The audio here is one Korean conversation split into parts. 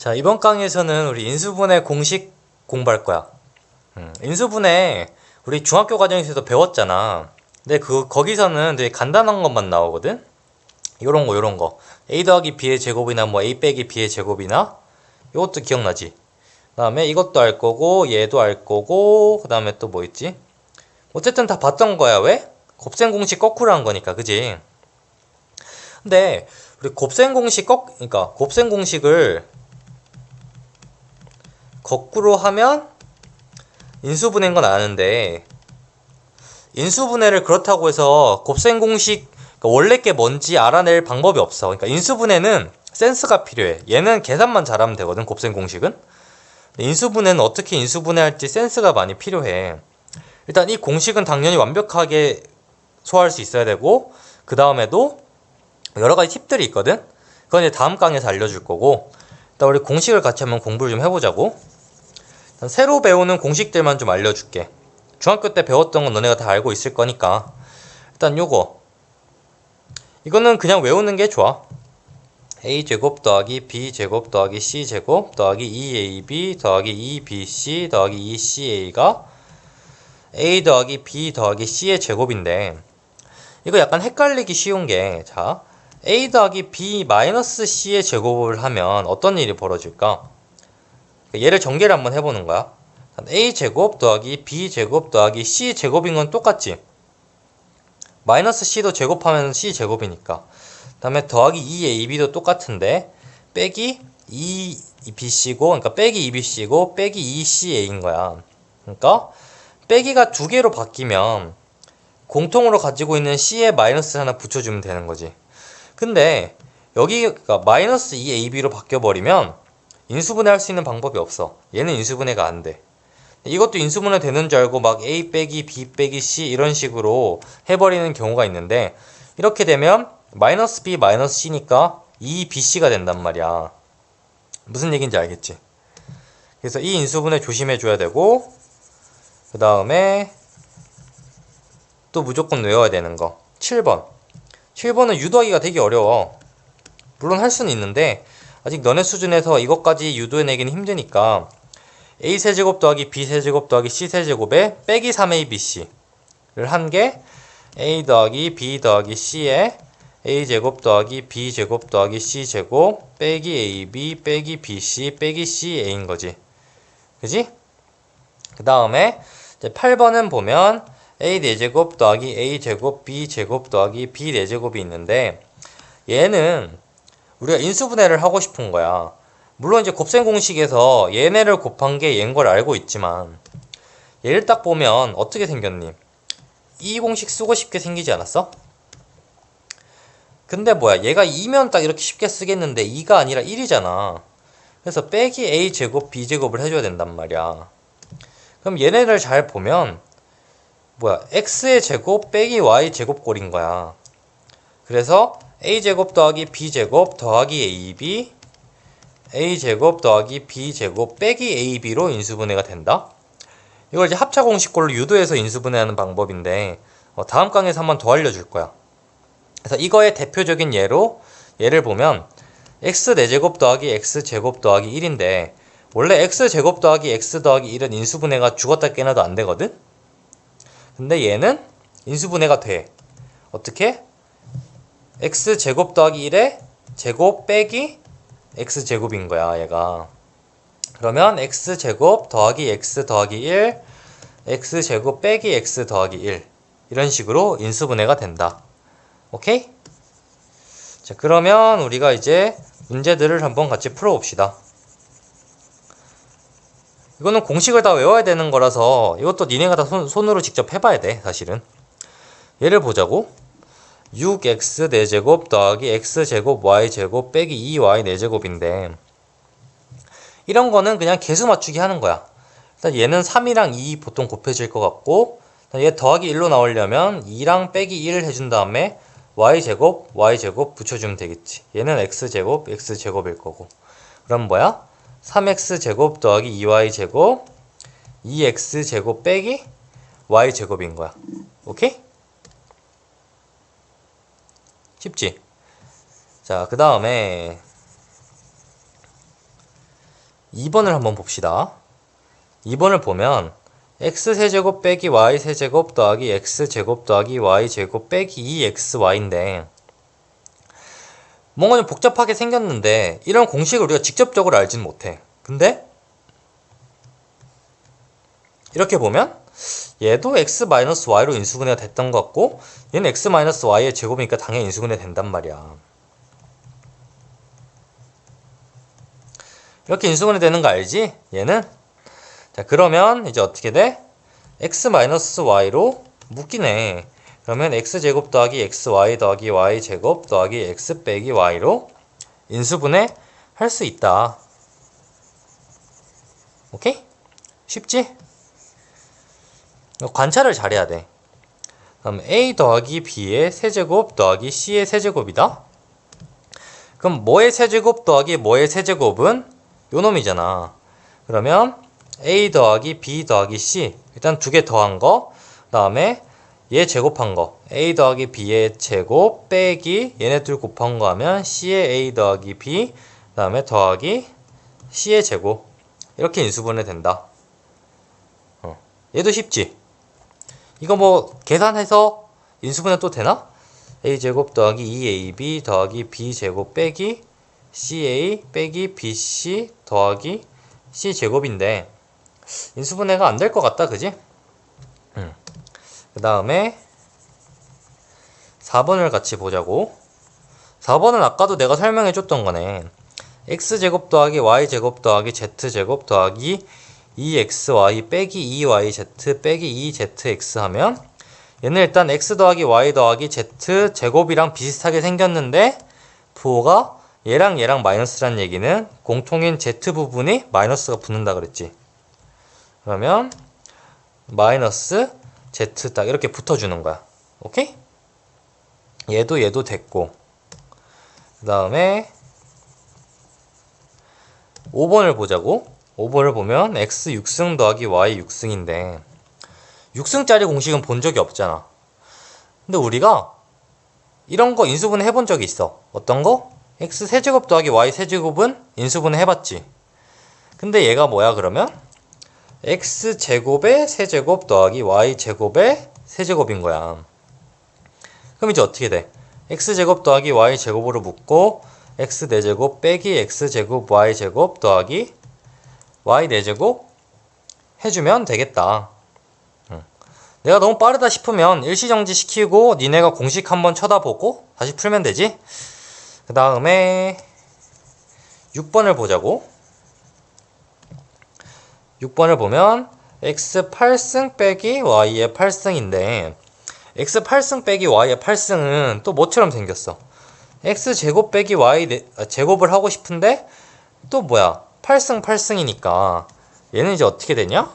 자, 이번 강의에서는 우리 인수분해 공식 공부할 거야. 음, 인수분해 우리 중학교 과정에서도 배웠잖아. 근데 그 거기서는 되게 간단한 것만 나오거든. 요런 거 요런 거. a 더하기 b의 제곱이나 뭐 a 빼기 b의 제곱이나 이것도 기억나지? 그다음에 이것도 알 거고 얘도 알 거고 그다음에 또 뭐 있지? 어쨌든 다 봤던 거야. 왜? 곱셈 공식 거꾸로 한 거니까. 그지? 근데 우리 곱셈 공식 거 그러니까 곱셈 공식을 거꾸로 하면 인수분해인 건 아는데 인수분해를 그렇다고 해서 곱셈 공식 그러니까 원래 게 뭔지 알아낼 방법이 없어. 그러니까 인수분해는 센스가 필요해. 얘는 계산만 잘하면 되거든. 곱셈 공식은. 인수분해는 어떻게 인수분해할지 센스가 많이 필요해. 일단 이 공식은 당연히 완벽하게 소화할 수 있어야 되고 그 다음에도 여러 가지 팁들이 있거든. 그건 이제 다음 강에서 알려줄 거고 일단 우리 공식을 같이 한번 공부를 좀 해보자고. 새로 배우는 공식들만 좀 알려줄게. 중학교 때 배웠던 건 너네가 다 알고 있을 거니까 일단 요거 이거는 그냥 외우는 게 좋아. a제곱 더하기 b제곱 더하기 c제곱 더하기 2ab 더하기 2bc 더하기 2ca가 a 더하기 b 더하기 c의 제곱인데 이거 약간 헷갈리기 쉬운 게 자 a 더하기 b 마이너스 c의 제곱을 하면 어떤 일이 벌어질까? 얘를 전개를 한번 해보는 거야. a 제곱 더하기 b 제곱 더하기 c 제곱인 건 똑같지. 마이너스 c도 제곱하면 c 제곱이니까. 다음에 더하기 2ab도 똑같은데 빼기 2bc고 그러니까 빼기 2bc고 빼기 2ca인 거야. 그러니까 빼기가 두 개로 바뀌면 공통으로 가지고 있는 c에 마이너스 하나 붙여주면 되는 거지. 근데 여기가 마이너스 2ab로 바뀌어버리면 인수분해 할 수 있는 방법이 없어. 얘는 인수분해가 안 돼. 이것도 인수분해 되는 줄 알고 막 a 빼기 b 빼기 c 이런 식으로 해버리는 경우가 있는데 이렇게 되면 마이너스 b 마이너스 c니까 2bc가 된단 말이야. 무슨 얘기인지 알겠지? 그래서 이 인수분해 조심해 줘야 되고 그 다음에 또 무조건 외워야 되는 거 7번 7번은 유도하기가 되게 어려워 물론 할 수는 있는데 아직 너네 수준에서 이것까지 유도해내기는 힘드니까 a 세제곱 더하기 b 세제곱 더하기 c 세제곱에 빼기 3abc를 한 게 a 더하기 b 더하기 c에 a 제곱 더하기 b 제곱 더하기 c 제곱 빼기 ab 빼기 bc 빼기 ca인 거지 그지? 그 다음에 8번은 보면 a 4제곱 더하기 a 제곱 b 제곱 더하기 b 4제곱이 있는데 얘는 우리가 인수분해를 하고 싶은 거야. 물론 이제 곱셈 공식에서 얘네를 곱한 게 얘인 걸 알고 있지만 얘를 딱 보면 어떻게 생겼니? 이 공식 쓰고 싶게 생기지 않았어? 근데 뭐야 얘가 2면 딱 이렇게 쉽게 쓰겠는데 2가 아니라 1이잖아. 그래서 빼기 a 제곱 b 제곱을 해줘야 된단 말이야. 그럼 얘네를 잘 보면 뭐야 x의 제곱 빼기 y 제곱 꼴인 거야. 그래서 a 제곱 더하기 b 제곱 더하기 ab a 제곱 더하기 b 제곱 빼기 ab로 인수분해가 된다. 이걸 이제 합차 공식꼴로 유도해서 인수분해하는 방법인데 어, 다음 강에서 한번 더 알려줄 거야. 그래서 이거의 대표적인 예로 예를 보면 x 4제곱 더하기 x 제곱 더하기 1인데 원래 x 제곱 더하기 x 더하기 1은 인수분해가 죽었다 깨나도 안 되거든? 근데 얘는 인수분해가 돼. 어떻게? X 제곱 더하기 1에 제곱 빼기 x 제곱인 거야, 얘가. 그러면 x 제곱 더하기 x 더하기 1, x 제곱 빼기 x 더하기 1. 이런 식으로 인수분해가 된다. 오케이? 자, 그러면 우리가 이제 문제들을 한번 같이 풀어봅시다. 이거는 공식을 다 외워야 되는 거라서 이것도 니네가 다 손, 손으로 직접 해봐야 돼, 사실은. 예를 보자고. 6x 4제곱 더하기 x제곱 y제곱 빼기 2y 4제곱인데 이런 거는 그냥 개수 맞추기 하는 거야. 일단 얘는 3이랑 2 보통 곱해질 것 같고 얘 더하기 1로 나오려면 2랑 빼기 1을 해준 다음에 y제곱 y제곱 붙여주면 되겠지. 얘는 x제곱 x제곱일 거고 그럼 뭐야? 3x제곱 더하기 2y제곱 2x제곱 빼기 y제곱인 거야. 오케이? 쉽지? 자, 그 다음에 2번을 한번 봅시다. 2번을 보면 x세제곱 빼기 y세제곱 더하기 x제곱 더하기 y제곱 빼기 2xy인데 뭔가 좀 복잡하게 생겼는데 이런 공식을 우리가 직접적으로 알지는 못해. 근데 이렇게 보면 얘도 x-y로 인수분해가 됐던 것 같고 얘는 x-y의 제곱이니까 당연히 인수분해 된단 말이야. 이렇게 인수분해 되는 거 알지? 얘는 자 그러면 이제 어떻게 돼? x-y로 묶이네. 그러면 x제곱 더하기 xy 더하기 y제곱 더하기 x 빼기 y로 인수분해 할 수 있다. 오케이? 쉽지? 관찰을 잘해야 돼. 그럼 a 더하기 b의 세제곱 더하기 c의 세제곱이다. 그럼 뭐의 세제곱 더하기 뭐의 세제곱은 요 놈이잖아. 그러면 a 더하기 b 더하기 c 일단 두 개 더한 거 그다음에 얘 제곱한 거 a 더하기 b의 제곱 빼기 얘네 둘 곱한 거 하면 c의 a 더하기 b 그다음에 더하기 c의 제곱 이렇게 인수분해 된다. 어. 얘도 쉽지? 이거 뭐 계산해서 인수분해 또 되나? a 제곱 더하기 2ab 더하기 b 제곱 빼기 ca 빼기 bc 더하기 c 제곱인데 인수분해가 안 될 것 같다 그지? 음. 그 다음에 4번을 같이 보자고 4번은 아까도 내가 설명해 줬던 거네 x제곱 더하기 y제곱 더하기 z제곱 더하기 2xy 빼기 2yz 빼기 2zx 하면 얘는 일단 x 더하기 y 더하기 z 제곱이랑 비슷하게 생겼는데 부호가 얘랑 얘랑 마이너스란 얘기는 공통인 z 부분이 마이너스가 붙는다 그랬지. 그러면 마이너스 z 딱 이렇게 붙어주는 거야. 오케이? 얘도 얘도 됐고. 그 다음에 5번을 보자고 5번을 보면 x 6승 더하기 y 6승인데 6승짜리 공식은 본 적이 없잖아 근데 우리가 이런 거 인수분해 해본 적이 있어 어떤 거? x 세제곱 더하기 y 세제곱은 인수분해 해봤지 근데 얘가 뭐야 그러면? x 제곱의 세제곱 더하기 y 제곱의 세제곱인 거야 그럼 이제 어떻게 돼? x 제곱 더하기 y 제곱으로 묶고 x 4제곱 빼기 x 제곱 y 제곱 더하기 y 4제곱 해주면 되겠다. 응. 내가 너무 빠르다 싶으면 일시정지 시키고 니네가 공식 한번 쳐다보고 다시 풀면 되지. 그 다음에 6번을 보자고. 6번을 보면 x 8승 빼기 y의 8승인데 x 8승 빼기 y의 8승은 또 뭐처럼 생겼어? x 제곱 빼기 y 네, 아, 제곱을 하고 싶은데 또 뭐야 8승 8승이니까 얘는 이제 어떻게 되냐?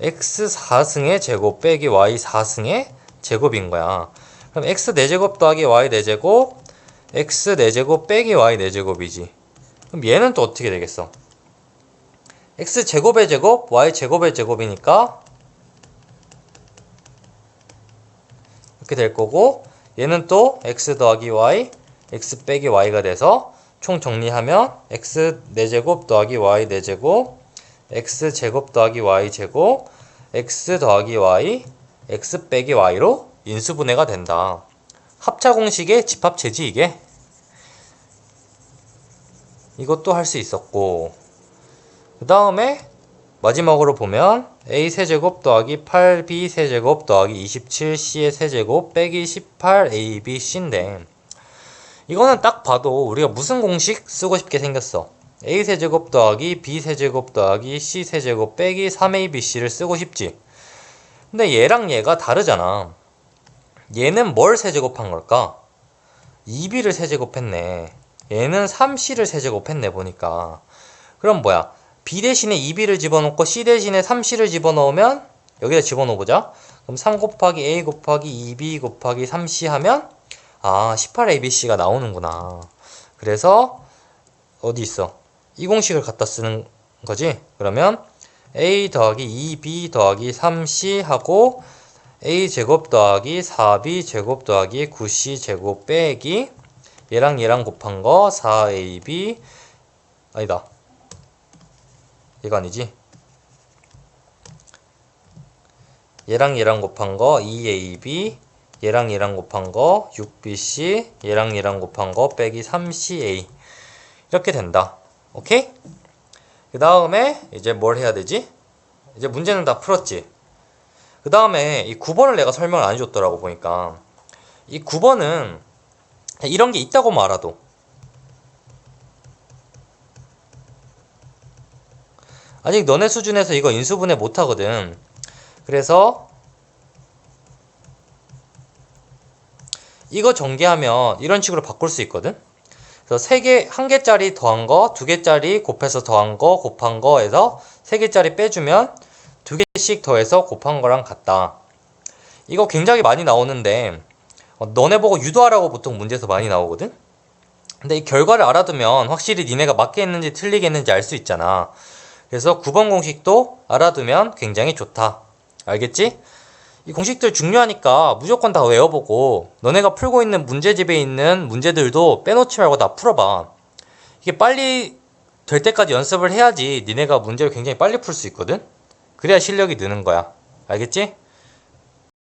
X 4승의 제곱 빼기 y 4승의 제곱인 거야. 그럼 x 4제곱 더하기 y 4제곱 x 4제곱 빼기 y 4제곱이지. 그럼 얘는 또 어떻게 되겠어? X 제곱의 제곱 y 제곱의 제곱이니까 이렇게 될 거고 얘는 또 x 더하기 y, x 빼기 y가 돼서 총 정리하면 x 4제곱 더하기 y 4제곱, x 제곱 더하기 y 제곱, x 더하기 y, x 빼기 y로 인수분해가 된다. 합차 공식의 집합체지 이게. 이것도 할 수 있었고 그 다음에 마지막으로 보면 a 세제곱 더하기 8b 세제곱 더하기 27c의 세제곱 빼기 18abc인데 이거는 딱 봐도 우리가 무슨 공식 쓰고 싶게 생겼어? A 세제곱 더하기 b 세제곱 더하기 c 세제곱 빼기 3abc를 쓰고 싶지. 근데 얘랑 얘가 다르잖아. 얘는 뭘 세제곱한 걸까? 2b를 세제곱했네. 얘는 3c를 세제곱했네 보니까. 그럼 뭐야? B 대신에 2b를 집어넣고 c 대신에 3c를 집어넣으면 여기다 집어넣어보자. 그럼 3 곱하기 a 곱하기 2b 곱하기 3c 하면 아 18abc가 나오는구나. 그래서 어디 있어? 이 공식을 갖다 쓰는 거지. 그러면 a 더하기 2b 더하기 3c 하고 a 제곱 더하기 4b 제곱 더하기 9c 제곱 빼기 얘랑 얘랑 곱한 거 4ab 아니다 이거 아니지? 얘랑 얘랑 곱한 거 2ab 얘랑 얘랑 곱한 거 6bc 얘랑 얘랑 곱한 거 빼기 3ca 이렇게 된다. 오케이? 그 다음에 이제 뭘 해야 되지? 이제 문제는 다 풀었지? 그 다음에 이 9번을 내가 설명을 안 해줬더라고 보니까. 이 9번은 이런 게 있다고만 알아도. 아직 너네 수준에서 이거 인수분해 못하거든. 그래서 이거 전개하면 이런 식으로 바꿀 수 있거든 그래서 3개, 1개짜리 더한 거, 2개짜리 곱해서 더한 거, 곱한 거에서 3개짜리 빼주면 2개씩 더해서 곱한 거랑 같다. 이거 굉장히 많이 나오는데, 어, 너네 보고 유도하라고 보통 문제에서 많이 나오거든? 근데 이 결과를 알아두면 확실히 니네가 맞게 했는지 틀리게 했는지 알 수 있잖아. 그래서 9번 공식도 알아두면 굉장히 좋다. 알겠지? 이 공식들 중요하니까 무조건 다 외워보고 너네가 풀고 있는 문제집에 있는 문제들도 빼놓지 말고 다 풀어봐. 이게 빨리 될 때까지 연습을 해야지 니네가 문제를 굉장히 빨리 풀 수 있거든? 그래야 실력이 느는 거야. 알겠지?